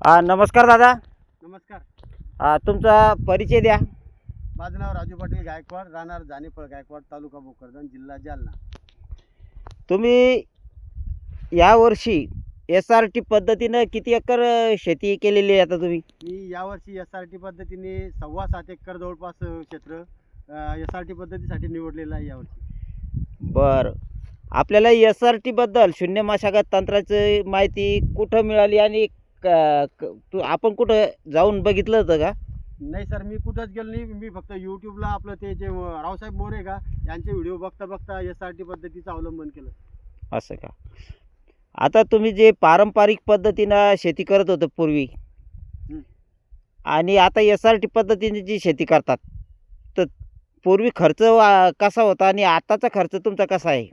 हा नमस्कार दादा. नमस्कार. हा, तुमचा परिचय द्या. माझं नाव राजू पाटील गायकवाड राहणार जानेफळ गायकवाड तालुका भोकरदन जिल्हा जालना. तुम्ही यावर्षी एस आर टी पद्धतीनं किती एकर शेती केलेली आहे आता तुम्ही? मी यावर्षी एस आर टी पद्धतीने सव्वा सात एकर जवळपास क्षेत्र एस आर टी पद्धतीसाठी निवडलेलं आहे यावर्षी बरं. आपल्याला एस आर टीबद्दल शून्य मशागत तंत्राची माहिती कुठं मिळाली आणि क- क- तू आपण कुठं जाऊन बघितलं होतं का? नाही सर मी कुठंच गेलो नाही. मी फक्त यूट्यूबला आपलं ते जे अ, रावसाहेब मोरे का यांचे व्हिडिओ बघता बघता एस आर टी पद्धतीचं अवलंबन केलं. असं का? आता तुम्ही जे पारंपरिक पद्धतीनं शेती करत होतं पूर्वी हं. आणि आता एस आर टी पद्धतीने जी शेती करतात तर पूर्वी खर्च वा- कसा होता आणि आताचा खर्च तुमचा कसा आहे?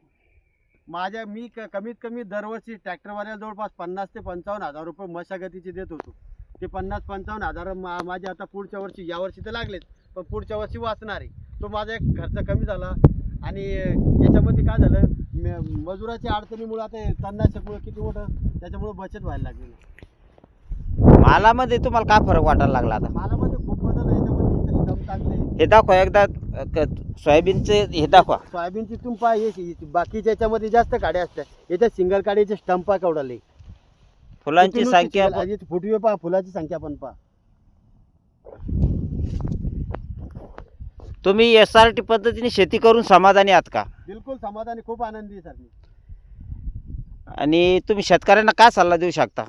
माझ्या मी क कमीत कमी दरवर्षी ट्रॅक्टरवाल्याला जवळपास पन्नास ते पंचावन्न हजार रुपये मशागतीचे देत होतो. ते पन्नास पंचावन्न हजार मा माझे आता पुढच्या वर्षी यावर्षी तर लागलेच पण पुढच्या वर्षी वाचणार आहे. तो माझा एक खर्च कमी झाला आणि याच्यामध्ये काय झालं मजुराच्या अडचणीमुळे आता तणनाशकमुळे किती मोठं त्याच्यामुळे बचत व्हायला लागली. मालामध्ये तुम्हाला काय फरक वाटायला लागला आता? मला मध्ये खूप बदल याच्यामध्ये. हे दाखवा एकदा. सोयाबीनचे हे दाखवा. सोयाबीनची तुंपा हे बाकीच्या याच्यामध्ये जास्त काड्या असतात याच्यात सिंगल काडीचे स्टंपा केवढाले फुलांची संख्या फुटवे पहा फुलाची संख्या पण पहा. तुम्ही एस आर टी पद्धतीने शेती करून समाधानी आहात का? बिलकुल समाधानी खूप आनंदी सर मी. आणि तुम्ही शेतकऱ्यांना काय सल्ला देऊ शकता?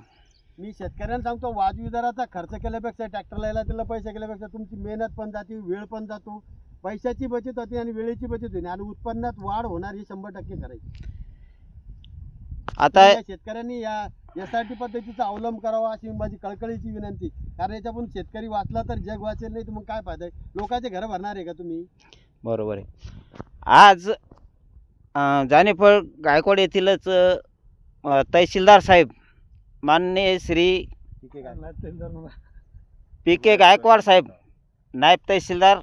मी शेतकऱ्यांना सांगतो वाजवी दराचा खर्च केल्यापेक्षा ट्रॅक्टरला यायला त्याला पैसे केल्यापेक्षा तुमची मेहनत पण जाते वेळ पण जातो. पैशाची बचत होते आणि वेळेची बचत होते. आणि उत्पन्नात वाढ होणार ही शंभर टक्के करायची आता या शेतकऱ्यांनी या एस आर टी पद्धतीचा अवलंब करावा अशी माझी कळकळीची विनंती. कारण याच्यातून शेतकरी वाचला तर जग वाचेल नाही तर मग काय फायदा आहे? लोकांचे घरं भरणार आहे का तुम्ही? बरोबर आहे. आज अं, जानेफळ गायकवाड येथीलच अं, तहसीलदार साहेब माननीय श्री ठीक आहे काय पी के गायकवाड साहेब नायब तहसीलदार.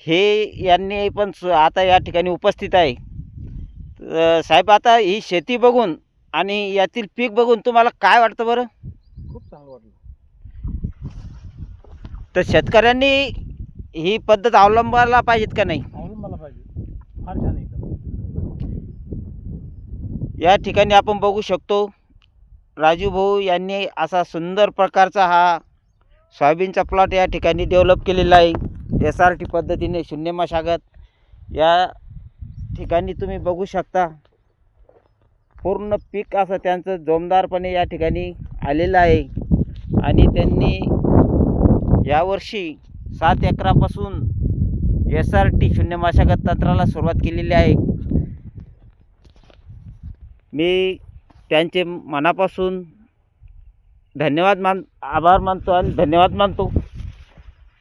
हे यांनी पण आता या ठिकाणी उपस्थित आहे. साहेब आता ही शेती बघून आणि यातील पीक बघून तुम्हाला काय वाटतं बरं? खूप चांगलं वाटलं. तर शेतकऱ्यांनी ही पद्धत अवलंबायला पाहिजेत का नाही? अवलंबाला पाहिजे. फार छान एकदम. या ठिकाणी आपण बघू शकतो राजू भाऊ यांनी असा सुंदर प्रकारचा हा सोयाबीनचा प्लॉट या ठिकाणी डेव्हलप केलेला आहे. एस आर टी पद्धतीने शून्य मशागत या ठिकाणी तुम्ही बघू शकता. पूर्ण पीक असं त्यांचं जोमदारपणे या ठिकाणी आलेलं आहे. आणि त्यांनी यावर्षी सात एकरापासून एस आर टी शून्य मशागत तंत्राला सुरुवात केलेली आहे. मी त्यांचे मनापासून धन्यवाद मान आभार मानतो आणि धन्यवाद मानतो.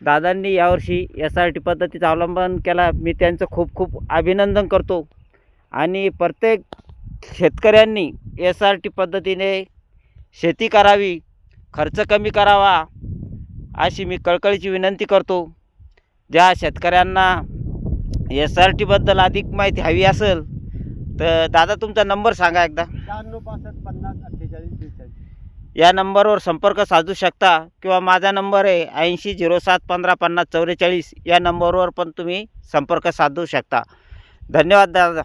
दादांनी यावर्षी एस आर टी पद्धतीचं अवलंबन केला. मी त्यांचं खूप खूप अभिनंदन करतो. आणि प्रत्येक शेतकऱ्यांनी एस आर टी पद्धतीने शेती करावी खर्च कमी करावा अशी मी कळकळीची विनंती करतो. ज्या शेतकऱ्यांना एस आर टीबद्दल अधिक माहिती हवी असेल तर दादा तुमचा नंबर सांगा एकदा. शहाण्णव पासष्ट पन्नास अठ्ठेचाळीस बेचाळीस. या नंबरवर संपर्क साधू शकता किंवा माझा नंबर आहे ऐंशी झिरो सात पंधरा पन्नास चौवेचाळीस या नंबरवर पण तुम्ही संपर्क साधू शकता. धन्यवाद दादा.